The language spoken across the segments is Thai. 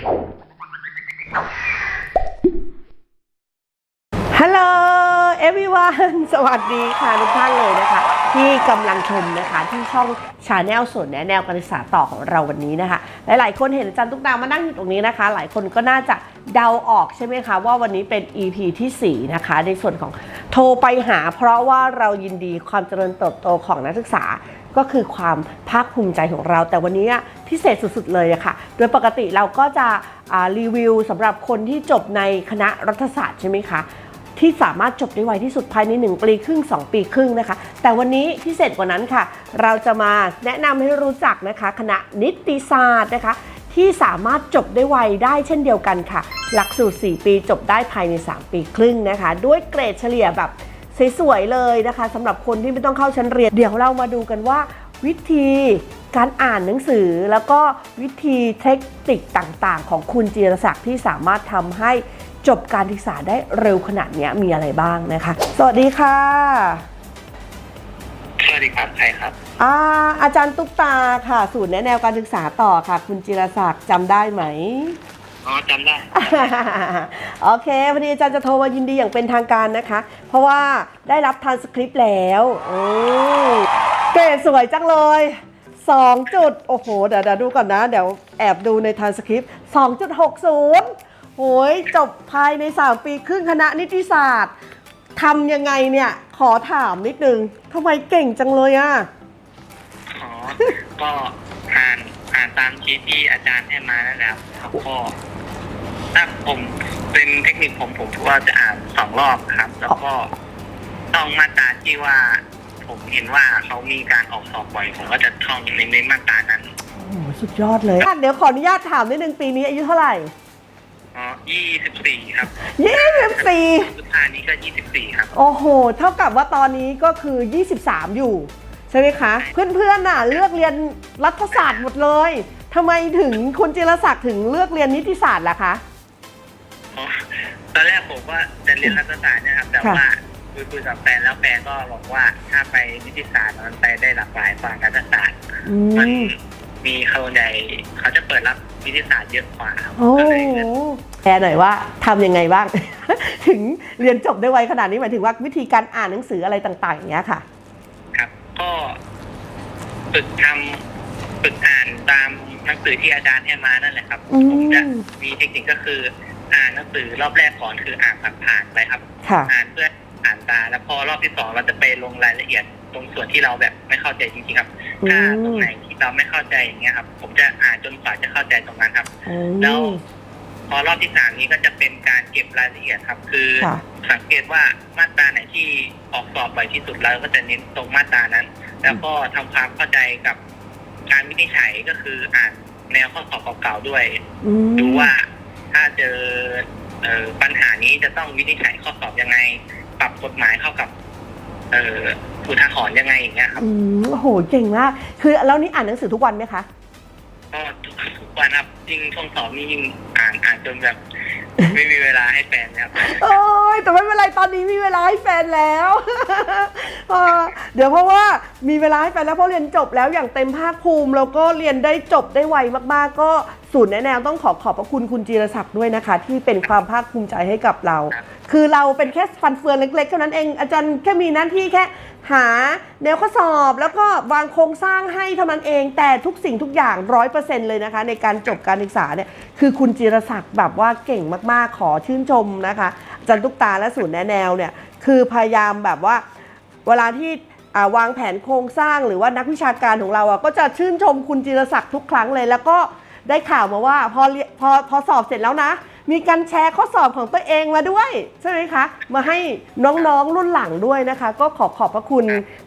ฮัลโหล everyone สวัสดีค่ะทุกท่านเลยนะคะ ที่กำลังชมนะคะที่ช่องชาแนลส่วนแนะแนวการศึกษาต่อของเราวันนี้นะคะ หลายๆ คนเห็นอาจารย์ตุ๊กตามานั่งอยู่ตรงนี้นะคะ หลายคนก็น่าจะเดาออกใช่ไหมคะ ว่าวันนี้เป็น EP ทีสี่ 4 นะคะ ในส่วนของโทรไปหา เพราะว่าเรายินดีความเจริญเติบโตของนักศึกษา ก็คือความภาคภูมิใจของเรา แต่วันนี้พิเศษสุดๆเลยอะค่ะ โดยปกติเราก็จะรีวิวสำหรับคนที่จบในคณะรัฐศาสตร์ใช่ไหมคะที่สามารถจบได้ไวที่สุดภายใน 1 ปีครึ่ง 2 ปีครึ่งนะคะ แต่วันนี้พิเศษกว่านั้นค่ะ เราจะมาแนะนำให้รู้จักนะคะ คณะนิติศาสตร์นะคะ ที่สามารถจบได้ไวได้เช่นเดียวกันค่ะ หลักสูตร 4 ปีจบได้ภายใน 3 ปีครึ่งนะคะ ด้วยเกรดเฉลี่ยแบบ สวยๆเลยนะคะสำหรับคนที่ไม่ต้องเข้าชั้นเรียน เดี๋ยวเรามาดูกันว่า วิธีการอ่านหนังสือ แล้วก็วิธีเทคนิคต่างๆ ของคุณจีรศักดิ์ที่สามารถทำให้จบการศึกษาได้เร็วขนาดเนี้ยมีอะไรบ้างนะคะ สวัสดีค่ะ สวัสดีครับใครครับอาอาจารย์ตุ๊กตาค่ะ ศูนย์แนะแนวการศึกษาต่อค่ะ คุณจิรศักดิ์จำได้ไหม อ๋อจำได้ โอเค วันนี้อาจารย์จะโทรมายินดีอย่างเป็นทางการนะคะ เพราะว่าได้รับทานสคริปต์แล้วโอ้เกรดสวยจังเลย2จุดโอ้โหเดี๋ยวเดี๋ยวดูก่อนนะ เดี๋ยวแอบดูในทานสคริปต์2.60โอ้ยจบภายใน 3 ปีครึ่งคณะนิติศาสตร์ทำยังไงเนี่ย ขอถามนิดนึงทำไมเก่งจังเลยอะอ๋อก็อ่านอ่านตามชีทที่อาจารย์ให้มานั่นแหละครับก็ ถ้าผมเป็นเทคนิคผมผมก็จะอ่านสองรอบครับ แล้วก็ต้องมาตราที่ว่า ผมเห็นว่าเขามีการออกสอบบ่อย ผมก็จะท่องในในมาตรานั้นโอ้โหสุดยอดเลยอะเดี๋ยวขออนุญาตถามนิดนึงปีนี้อายุเท่าไหร่ อ๋อยี่สิบสี่ครับ24สุดท้ายนี้ก็ยี่สิบสี่ครับ โอ้โห เท่ากับว่าตอนนี้ก็คือ 23 อยู่ ใช่ไหมคะ เพื่อนๆน่ะ เลือกเรียนรัฐศาสตร์หมดเลยทำไมถึงคุณจิรศักดิ์ถึงเลือกเรียนนิติศาสตร์ล่ะคะอ๋อ ตอนแรกผมว่าจะเรียนรัฐศาสตร์เนะครับ แต่ค่ะว่าคุยคุยกับแฟนแล้วแฟนก็บอกว่าถ้าไปนิติศาสตร์มันไปได้หลากหลายกว่ารัฐศาสตร์อืมันมมีเขาใหญ่เขาจะเปิดรับนิติศาสตร์เยอะกว่าครับโอ้ก็โหเลยเลือกแปลหน่อยว่าทำยังไงบ้าง ถึงเรียนจบได้ไวขนาดนี้หมายถึงว่าวิธีการอ่านหนังสืออะไรต่างๆอย่างเงี้ยค่ะ ครับ ก็ฝึกทำฝึกอ่านตามหนังสือที่อาจารย์ให้มานั่นแหละครับ อืม ผมจะมีเทคนิคก็คือ อ่านหนังสือรอบแรกก่อนคืออ่านผ่านๆไปครับ ค่ะ อ่านเพื่ออ่านตาแล้วพอรอบที่สองเราจะไปลงรายละเอียดตรงส่วนที่เราแบบไม่เข้าใจจริงๆครับถ้าตรงไหนที่เราไม่เข้าใจอย่างเงี้ยครับ ผมจะอ่านจนกว่าจะเข้าใจตรงนั้นครับอืแล้วมพอรอบที่สามนี้ก็จะเป็นการเก็บรายละเอียดครับ คือ ค่ะ สังเกตว่ามาตราไหนที่ออกสอบบ่อยที่สุดเราก็จะเน้นตรงมาตรานั้น แล้วก็ทำความเข้าใจกับการวินิจฉัยก็คืออ่านแนวข้อสอบเก่าๆด้วย อืมดูว่า ถ้าเจอเอ่อปัญหานี้จะต้องวินิจฉัยข้อสอบยังไง ปรับกฎหมายเข้ากับ เอ่อผู้ทหรณ์ยังไงอย่างเงี้ยครับอืมโอ้โหเก่งมาก คือแล้วนี่อ่านหนังสือทุกวันไหมคะ ก็ทุกทุกวันครับยิ่งช่วงสอบนี่ยิ่งอ่านอ่านจนแบบ ไม่มีเวลาให้แฟนนะครับ โอ้ยแต่ไม่เป็นไรตอนนี้มีเวลาให้แฟนแล้ว เออเดี๋ยวเพราะว่ามีเวลาให้แฟนแล้วเพราะเรียนจบแล้วอย่างเต็มภาคภูมิ แล้วก็เรียนได้จบได้ไวมากๆ ก็ ศูนย์แนะแนวต้องขอขอบพระคุณคุณจีรศักดิ์ด้วยนะคะ ที่เป็นความภาคภูมิใจให้กับเรา คือเราเป็นแค่ฟันเฟืองเล็กๆเท่านั้นเอง อาจารย์แค่มีหน้าที่แค่หาแนวข้อสอบแล้วก็วางโครงสร้างให้เท่านั้นเอง แต่ทุกสิ่งทุกอย่างร้อยเปอร์เซ็นต์เลยนะคะ ในการจบการศึกษาเนี่ยคือคุณจิรศักดิ์แบบว่าเก่งมากๆขอชื่นชมนะคะอาจันทุกตาและศูนย์แนแนวเนี่ยคือพยายามแบบว่า เวลาที่าวางแผนโครงสร้างหรือว่านักวิชาการของเราอะก็จะชื่นชมคุณจิรศักดิ์ทุกครั้งเลยแล้วก็ ได้ข่าวมาว่าพอพอพอสอบเสร็จแล้วนะ มีการแชร์ข้อสอบของตัวเองมาด้วย ใช่ไหมคะ มาให้น้องๆรุ่นหลังด้วยนะคะ ก็ขอขอบพระคุณ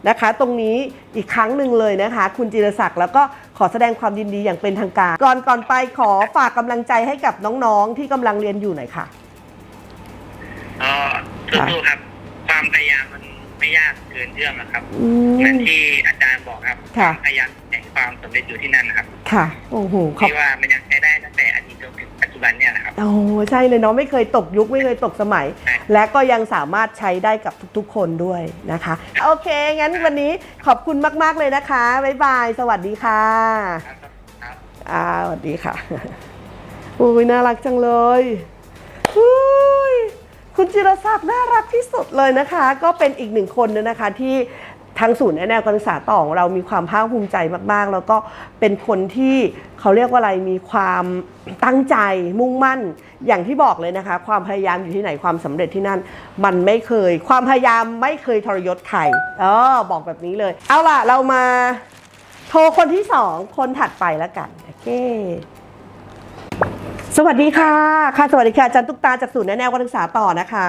นะคะ ตรงนี้อีกครั้งหนึ่งเลยนะคะ คุณจิรศักดิ์แล้วก็ขอแสดงความยินดีอย่างเป็นทางการ ก่อนก่อนไปขอฝากกำลังใจให้กับน้องๆที่กำลังเรียนอยู่หน่อยค่ะก็สู้ๆครับความพยายามมัน ไม่ยากเกินเอื้อมนะครับอืเหมือนม ที่อาจารย์บอกครับค่ะความพยายามแห่งความสำเร็จอยู่ที่นั่นนะครับค่ะ โอ้โหขอบที่ว่ามันยังใช้ได้ตั้งแต่อดีตจนถึงปัจจุบันเนี่ยนะครับ โอ้ใช่เลยเนาะไม่เคยตกยุคไม่เคยตกสมัย ใช่ และก็ยังสามารถใช้ได้กับทุกๆ คนด้วยนะคะ โอเค งั้นวันนี้ขอบคุณมากๆเลยนะคะ บ๊ายบาย สวัสดีค่ะ ครับครับอ่าสวัสดีค่ะ อุ้ยน่ารักจังเลยอุ้ย คุณจิรศักดิ์น่ารักที่สุดเลยนะคะ ก็เป็นอีกหนึ่งคนนะคะที่ทางศูนย์แนวการศึกษาต่อของเรามีความภาคภูมิใจมาก ๆ แล้วก็เป็นคนที่เขาเรียกว่าอะไรมีความตั้งใจมุ่งมั่น อย่างที่บอกเลยนะคะ ความพยายามอยู่ที่ไหนความสำเร็จที่นั่น มันไม่เคย ความพยายามไม่เคยทรยศใครเออบอกแบบนี้เลย เอาล่ะเรามาโทรคนที่สองคนถัดไปแล้วกันโอเค สวัสดีค่ะ ค่ะสวัสดีค่ะอาจารย์ตุ๊กตาจากศูนย์แนวการศึกษาต่อนะคะ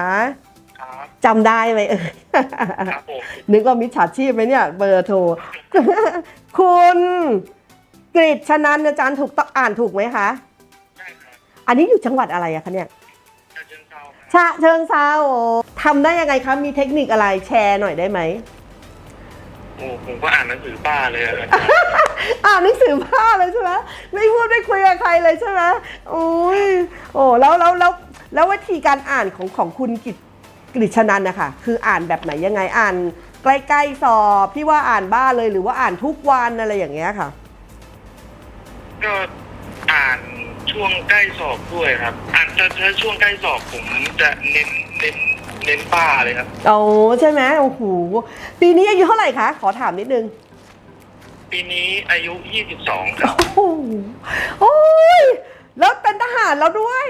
ครับจำได้ไหมเอ่ยครับผมนึกว่ามิจฉาชีพไหมเนี่ย เบอร์โทร คุณกริชนันอาจารย์ถูกต้องอ่านถูกไหมคะได้ครับอันนี้อยู่จังหวัดอะไรอะคะเนี่ยจะเชิญเซาครับชะเชิงเซาโอ้ทำได้ยังไงคะ มีเทคนิคอะไรแชร์หน่อยได้ไหม โอ้ผมก็อ่านหนังสือป้าเลยอะอาจารย์อ่านหนังสือผ้าเลยใช่ไหมไม่พูดไม่คุยกับใครเลยใช่ไหมโอ้ยโอ้แล้วแล้วแล้วแล้ววิธีการอ่านของของคุณกิตกฤษนันนะคะคืออ่านแบบไหนยังไงอ่านใกล้ๆสอบที่ว่าอ่านบ้านเลยหรือว่าอ่านทุกวันอะไรอย่างเงี้ยค่ะ ก็อ่านช่วงใกล้สอบด้วยครับ อ่านถ้าถ้าช่วงใกล้สอบผมจะเน้นเน้น เน้นป้าเลยครับ โอ้ใช่ไหมโอ้โหปีนี้อายุเท่าไหร่คะ ขอถามนิดนึง ปีนี้อายุ 22 ครับ โอ้โหโอ้ยแล้วเป็นทหารแล้วด้วย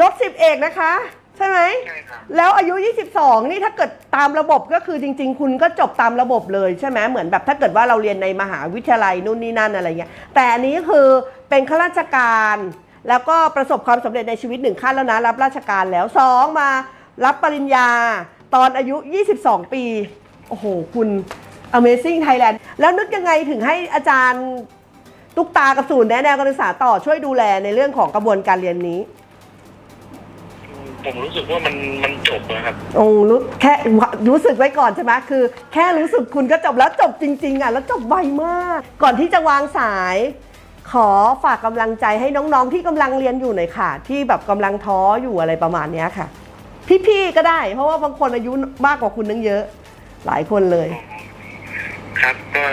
ยศสิบเอกนะคะ ใช่ไหม ใช่ครับ แล้วอายุ 22 นี่ถ้าเกิดตามระบบก็คือจริง ๆ คุณก็จบตามระบบเลยใช่ไหมเหมือนแบบถ้าเกิดว่าเราเรียนในมหาวิทยาลัยนู่นนี่นั่นอะไรเงี้ย แต่อันนี้คือเป็นข้าราชการ แล้วก็ประสบความสำเร็จในชีวิตหนึ่งขั้นแล้วนะรับราชการแล้วสองมา รับปริญญาตอนอายุ 22 ปี โอ้โห คุณ Amazing Thailand แล้วนึกยังไงถึงให้อาจารย์ตุ๊กตากับศูนย์แนะแนวการศึกษาต่อช่วยดูแลในเรื่องของกระบวนการเรียนนี้ ผมรู้สึกว่ามันมันจบแล้วครับ โอ้รู้แค่รู้สึกไว้ก่อนใช่ไหมคือ แค่รู้สึกคุณก็จบแล้วจบจริง ๆอะแล้วจบไวมาก ก่อนที่จะวางสาย ขอฝากกำลังใจให้น้องๆที่กำลังเรียนอยู่หน่อยค่ะ ที่แบบกำลังท้ออยู่อะไรประมาณเนี้ยค่ะ พี่ๆก็ได้ เพราะว่าบางคนอายุมากกว่าคุณนั่งเยอะ หลายคนเลย ครับก็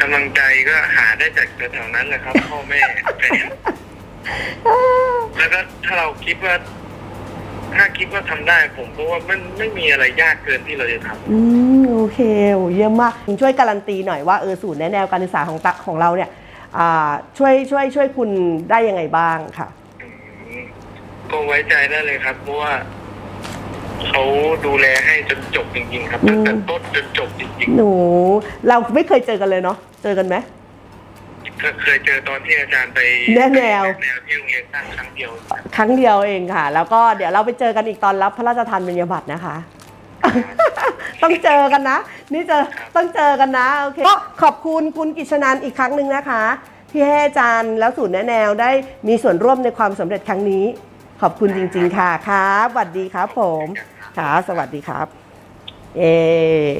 กำลังใจก็หาได้จากแถวๆนั้นแหละครับ พ่อแม่แฟนแล้วก็ถ้าเราคิดว่า ถ้าคิดว่าทำได้ผมก็ว่ามันไม่มีอะไรยากเกินที่เราจะทำ อืมโอเคโอ้เยี่ยมมากช่วยการันตีหน่อยว่าเออศูนย์แนะแนวการศึกษาของตะของเราเนี่ยอ่าช่วยช่วยช่วยคุณได้ยังไงบ้างค่ะอืม ก็ไว้ใจได้เลยครับ เพราะว่าเขาดูแลให้จนจบจริง ๆ ครับอืมตั้งแต่ต้นจนจบจริงหนูเราไม่เคยเจอกันเลยเนาะเจอกันไหมๆก็เคยเจอตอนที่อาจารย์ไปแนะแนว แนวที่โรงเรียนสร้างครั้งเดียวครั้งเดียวเองค่ะ แล้วก็เดี๋ยวเราไปเจอกันอีกตอนรับพระราชทานบรรยาบัตรนะคะ ต้องเจอกันนะ นี่เจอต้องเจอกันนะโอเคก็ขอบคุณคุณกิชนันอีกครั้งหนึ่งนะคะ ที่ให้อาจารย์แล้วศูนย์แนะแนวได้มีส่วนร่วมในความสำเร็จครั้งนี้ ขอบคุณจริง ๆ ค่ะครับสวัสดีครับผมค่ะสวัสดีครับเอ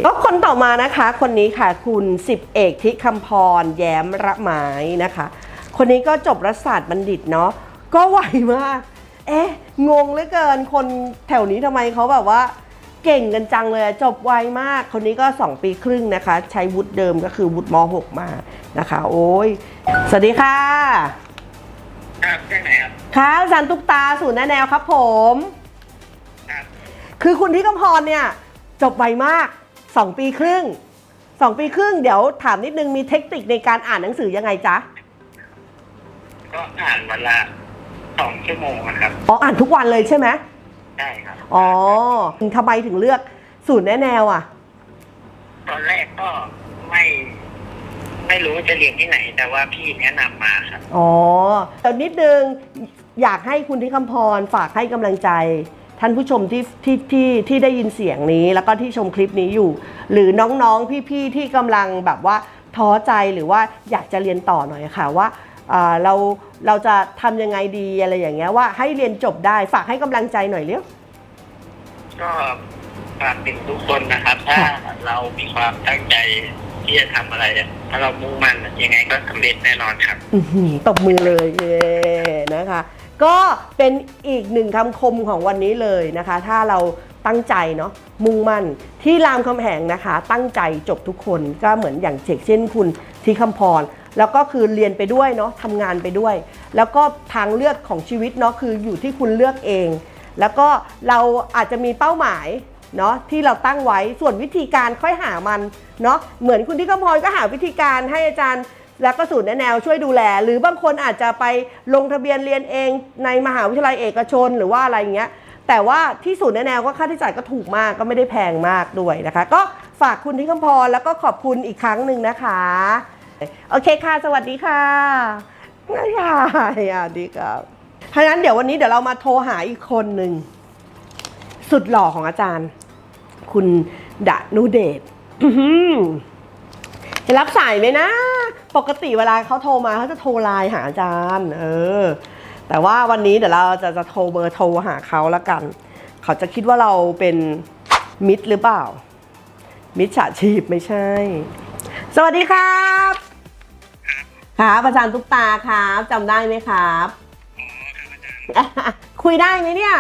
ก็คนต่อมานะคะ คนนี้ค่ะคุณสิบเอกทิคำพร แย้มระไม้นะคะ คนนี้ก็จบรัฐศาสตร์บัณฑิตเนาะก็ไวมาก เอ๊ะงงเหลือเกินคนแถวนี้ทำไมเขาแบบว่า เก่งกันจังเลยจบไวมาก คนนี้ก็ 2 ปีครึ่งนะคะ ใช้วุฒิเดิมก็คือวุฒิม .6 มานะคะ โอ้ยสวัสดีค่ะครับใช่ไหม ครับค่ะอาจารย์ตุ๊กตาศูนย์แนะแนวครับผมครับคือคุณที่กำพรเนี่ยจบไวมาก 2 ปีครึ่ง 2 ปีครึ่งเดี๋ยวถามนิดนึงมีเทคนิคในการอ่านหนังสือยังไงจ๊ะ ก็อ่านวันละสองชั่วโมงนะครับ อ๋ออ่านทุกวันเลยใช่ไหมได้ครับ อ๋อทำไมถึงเลือกศูนย์แนะแนวอะ ตอนแรกก็ไม่ไม่รู้ว่าจะเรียนที่ไหนแต่ว่าพี่แนะนำมาครับ อ๋อแต่นิดนึง อยากให้คุณที่คำพรฝากให้กำลังใจ ท่านผู้ชมที่ที่ที่ที่ได้ยินเสียงนี้ แล้วก็ที่ชมคลิปนี้อยู่ หรือน้องๆพี่ๆที่กำลังแบบว่าท้อใจหรือว่าอยากจะเรียนต่อหน่อยค่ะว่าอ่าเราเราจะทำยังไงดีอะไรอย่างเงี้ยว่าให้เรียนจบได้ฝากให้กำลังใจหน่อยเร็วก็ฝากถึงทุกคนนะครับ ถ้าเรามีความตั้งใจที่จะทำอะไรอะถ้าเรามุ่งมั่นอะยังไงก็สำเร็จแน่นอนครับอื้อหือตบมือเลยเย้นะคะ ก็เป็นอีกหนึ่งคำคมของวันนี้เลยนะคะ ถ้าเราตั้งใจเนาะมุ่งมั่นที่รามคำแหงนะคะ ตั้งใจจบทุกคนก็เหมือนอย่างเชกเช่นคุณที่คำพรแล้วก็คือเรียนไปด้วยเนาะทำงานไปด้วย แล้วก็ทางเลือกของชีวิตเนาะคืออยู่ที่คุณเลือกเอง แล้วก็เราอาจจะมีเป้าหมายเนาะที่เราตั้งไว้ส่วนวิธีการค่อยหามันเนาะเหมือนคุณที่กำพรก็หาวิธีการให้อาจารย์ แล้วก็ศูนย์แนแนวช่วยดูแล หรือบางคนอาจจะไปลงทะเบียนเรียนเองในมหาวิทยาลัยเอกชนหรือว่าอะไรอย่างเงี้ยแต่ว่าที่ศูนย์แนแนวก็ค่าใช้จ่ายก็ถูกมากก็ไม่ได้แพงมากด้วยนะคะ ก็ฝากคุณที่คำพรแล้วก็ขอบคุณอีกครั้งหนึ่งนะคะ โอเคค่ะ สวัสดีค่ะง่ายๆอะดีครับถ้างั้นเดี๋ยววันนี้เดี๋ยวเรามาโทรหาอีกคนหนึ่งสุดหล่อของอาจารย์ คุณดะนุเดช จะรับสายไหมนะ ปกติเวลาเขาโทรมาเขาจะโทรไลน์หาอาจารย์ เออ แต่ว่าวันนี้เดี๋ยวเราจะจะโทรเบอร์โทรหาเขาแล้วกัน เขาจะคิดว่าเราเป็นมิตรหรือเปล่า มิจฉาชีพไม่ใช่ สวัสดีครับ ครับอาจารย์ตุ๊กตาครับจำได้ไหมครับอ๋อครับอาจารย์คุยได้ไหมเนี่ย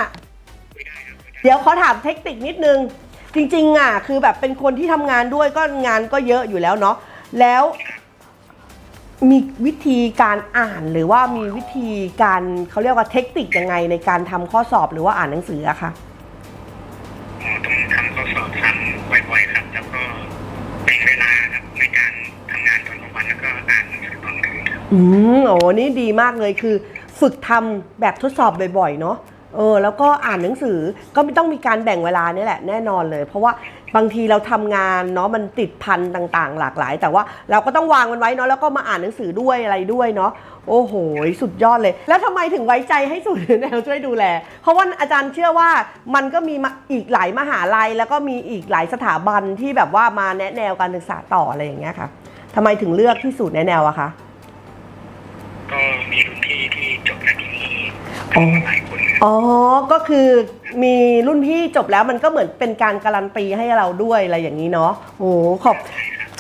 คุยได้ครับคุยได้เดี๋ยวขอถามเทคนิคนิดนึงจริงๆอะคือแบบเป็นคนที่ทำงานด้วยก็งานก็เยอะอยู่แล้วเนาะ แล้วมีวิธีการอ่านหรือว่ามีวิธีการเขาเรียกว่าเทคนิคยังไงในการทำข้อสอบหรือว่าอ่านหนังสืออะคะอ๋อต้องทำข้อสอบซ้ำบ่อยๆครับ แล้วก็แบ่งเวลาครับในการทำงานตอนกลางวันแล้วก็อ่านหนังสือตอนกลางคืนครับอืมโอ้นี่ดีมากเลยคือ ฝึกทำแบบทดสอบบ่อยๆเนาะเออแล้วก็อ่านหนังสือก็ไม่ต้องมีการแบ่งเวลานี่แหละแน่นอนเลย เพราะว่า บางทีเราทำงานเนาะมันติดพันต่างๆ หลากหลาย แต่ว่าเราก็ต้องวางมันไว้เนาะแล้วก็มาอ่านหนังสือด้วยอะไรด้วยเนาะโอ้โห สุดยอดเลย แล้วทำไมถึงไว้ใจให้ศูนย์แนวช่วยดูแล เพราะว่าอาจารย์เชื่อว่ามันก็มีมาอีกหลายมหาลัย แล้วก็มีอีกหลายสถาบันที่แบบว่ามาแนะแนวการศึกษาต่ออะไรอย่างเงี้ยค่ะทำไมถึงเลือกที่ศูนย์แนะแนวอะคะก็มีรุ่นพี่ที่จบจากที่นี่ อ๋อ ก็คือมีรุ่นพี่จบแล้วมันก็เหมือนเป็นการการันตีให้เราด้วยอะไรอย่างนี้เนาะโอ้โหขอบ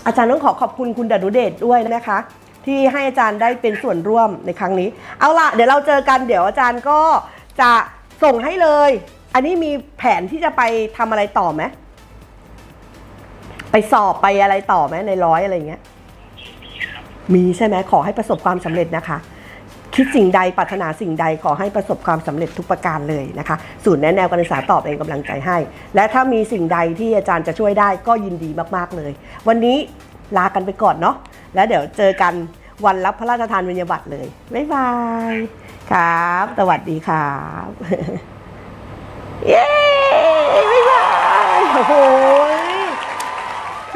อาจารย์ต้องขอขอบคุณคุณดนุเดชด้วยนะคะ ที่ให้อาจารย์ได้เป็นส่วนร่วมในครั้งนี้ เอาล่ะเดี๋ยวเราเจอกันเดี๋ยวอาจารย์ก็จะส่งให้เลย อันนี้มีแผนที่จะไปทำอะไรต่อไหมไปสอบไปอะไรต่อไหมในร้อยอะไรอย่างเงี้ย มีใช่ไหมขอให้ประสบความสำเร็จนะคะ คิดสิ่งใดปรารถนาสิ่งใดขอให้ประสบความสำเร็จทุกประการเลยนะคะศูนย์แนะแนวการศึกษาตอบเป็นกำลังใจให้ และถ้ามีสิ่งใดที่อาจารย์จะช่วยได้ก็ยินดีมากๆเลย วันนี้ลากันไปก่อนเนาะแล้วเดี๋ยวเจอกันวันรับพระราชทานวิญญาบัตรเลย บ๊ายบาย ครับ สวัสดีครับ เย้ บ๊ายบาย โอ้โห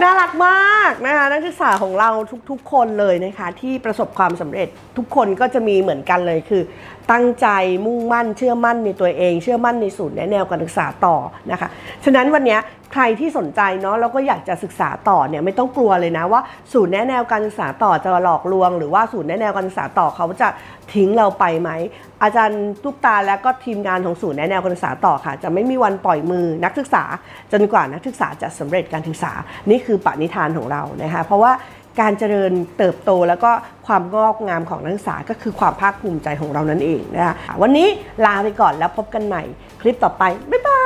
น่ารักมากนะคะนักศึกษาของเราทุกๆ คนเลยนะคะที่ประสบความสำเร็จทุกคนก็จะมีเหมือนกันเลยคือ ตั้งใจมุ่งมั่นเชื่อมั่นในตัวเอง เชื่อมั่นในสูตรแนะแนวการศึกษาต่อนะคะฉะนั้นวันนี้ใครที่สนใจเนาะแล้วก็อยากจะศึกษาต่อเนี่ยไม่ต้องกลัวเลยนะว่าศูนย์แนะแนวการศึกษาต่อจะหลอกลวง หรือว่าศูนย์แนะแนวการศึกษาต่อเขาจะทิ้งเราไปไหมอาจารย์ทุกตาและก็ทีมงานของศูนย์แนะแนวการศึกษาต่อค่ะ จะไม่มีวันปล่อยมือนักศึกษา จนกว่านักศึกษาจะสำเร็จการศึกษา นี่คือปณิธานของเรานะคะเพราะว่าการเจริญเติบโตแล้วก็ความงอกงามของนักศึกษาก็คือความภาคภูมิใจของเรานั่นเองนะคะวันนี้ลาไปก่อนแล้วพบกันใหม่คลิปต่อไปบ๊ายบาย